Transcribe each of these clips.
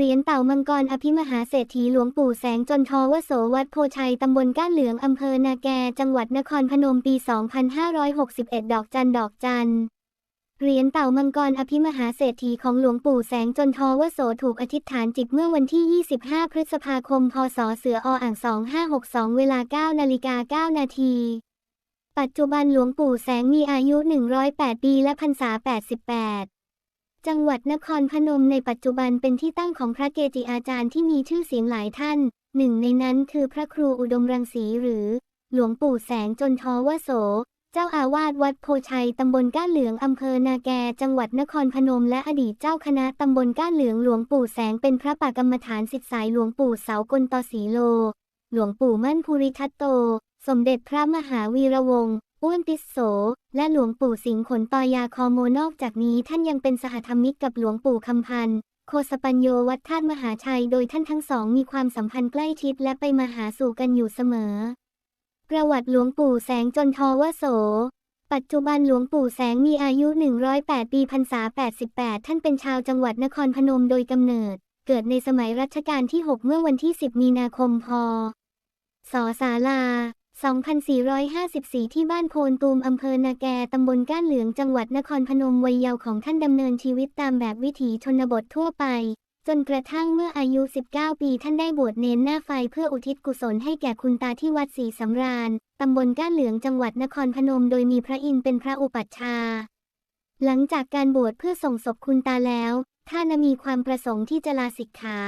เหรียญเต่ามังกรอภิมหาเศรษฐีหลวงปู่แสงจนทวโสวัดโพชัย ตำบลก้านเหลือง อำเภอนาแก จังหวัดนครพนมปี 2561 ดอกจันดอกจันเหรียญเต่ามังกรอภิมหาเศรษฐีของหลวงปู่แสงจนทวโสถูกอธิษฐานจิตเมื่อวันที่ 25 พฤษภาคม พศ เสืออ่าง 2562 เวลา 9 นาฬิกา 9 นาที ปัจจุบันหลวงปู่แสงมีอายุ 108 ปีและพรรษา 88 จังหวัดนครพนมในปัจจุบันเป็นที่ตั้งของพระเกจิอาจารย์ที่มีชื่อเสียงหลายท่าน หนึ่งในนั้นคือพระครูอุดมรังสีหรือ หลวงปู่แสงจนทวโส เจ้าอาวาสวัดโพชัยตำบลก้านเหลืองอำเภอนาแก จังหวัดนครพนม และอดีตเจ้าคณะตำบลก้านเหลืองหลวงปู่แสงเป็นพระปากรรมฐานสิทธิสายหลวงปู่เสากลตสีโล หลวงปู่มั่นภูริทัตโต สมเด็จพระมหาวีระวงศ์ อ้วนติสโส และหลวงปู่สิงห์ขนตอยาคอโมนอกจากนี้ท่านยังเป็นสหธรรมิกกับหลวงปู่คำพันธ์โคสปัญโยวัดธาตุมหาชัยโดยท่านทั้งสองมีความสัมพันธ์ใกล้ชิดและไปมาหาสู่กันอยู่เสมอ ประวัติหลวงปู่แสงจนทวโส ปัจจุบันหลวงปู่แสงมีอายุ 108 ปีพรรษา 88 ท่านเป็นชาวจังหวัดนครพนมโดยกำเนิด เกิดในสมัยรัชกาลที่ 6 เมื่อวันที่ 10 มีนาคมพศศาลา 2454 ที่บ้านโพนตูมอำเภอนาแกตำบลก้านเหลืองจังหวัดนครพนมวัยเยาว์ของท่านดำเนินชีวิตตามแบบวิถีชนบททั่วไป จนกระทั่งเมื่ออายุ 19 ปีท่านได้บวชเนนหน้าไฟเพื่ออุทิศกุศลให้แก่คุณตาที่วัดศรีสำราญตำบลก้านเหลืองจังหวัดนครพนมโดยมีพระอินทร์เป็นพระอุปัชฌาย์หลังจากการบวชเพื่อส่งศพคุณตาแล้วท่านมีความประสงค์ที่จะลาสิกขา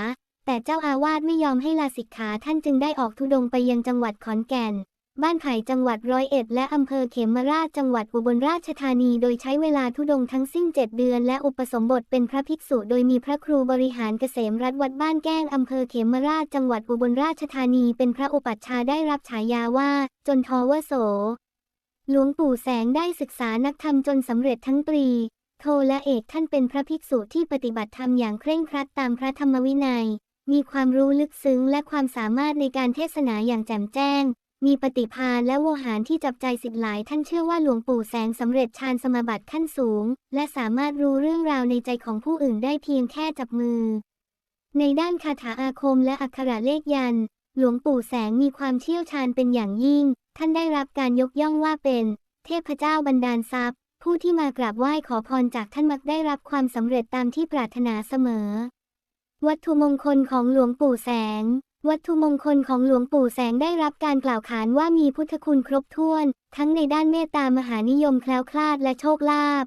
แต่เจ้าอาวาสไม่ยอมให้ลาสิกขาท่านจึงได้ออกธุดงไปยังจังหวัดขอนแก่น บ้านไผ่จังหวัดร้อยเอ็ดและอำเภอเขมราชจังหวัดอุบลราชธานี โดยใช้เวลาธุดงทั้งสิ้นเจ็ดเดือน และอุปสมบทเป็นพระภิกษุ โดยมีพระครูบริหารเกษมรัฐวัดบ้านแก้งอำเภอเขมราชจังหวัดอุบลราชธานี เป็นพระอุปัชฌาย์ได้รับฉายาว่า จนทวโส หลวงปู่แสงได้ศึกษานักธรรมจนสำเร็จทั้งตรี โทและเอกท่านเป็นพระภิกษุที่ปฏิบัติธรรมอย่างเคร่งครัดตามพระธรรมวินัย มีความรู้ลึกซึ้งและความสามารถในการเทศนาอย่างแจ่มแจ้ง มีปฏิภาณและโวหารที่จับใจสิทธิ์หลายท่านเชื่อว่าหลวงปู่แสงสำเร็จฌานสมาบัติขั้นสูง และสามารถรู้เรื่องราวในใจของผู้อื่นได้เพียงแค่จับมือ ในด้านคาถาอาคมและอักขระเลขยัน หลวงปู่แสงมีความเชี่ยวชาญเป็นอย่างยิ่ง ท่านได้รับการยกย่องว่าเป็น เทพเจ้าบันดาลทรัพย์ ผู้ที่มากราบไหว้ขอพรจากท่านมักได้รับความสำเร็จตามที่ปรารถนาเสมอ วัตถุมงคลของหลวงปู่แสง วัตถุมงคลของหลวงปู่แสงได้รับการกล่าวขานว่ามีพุทธคุณครบถ้วน ทั้งในด้านเมตตามหานิยมแคล้วคลาดและโชคลาภ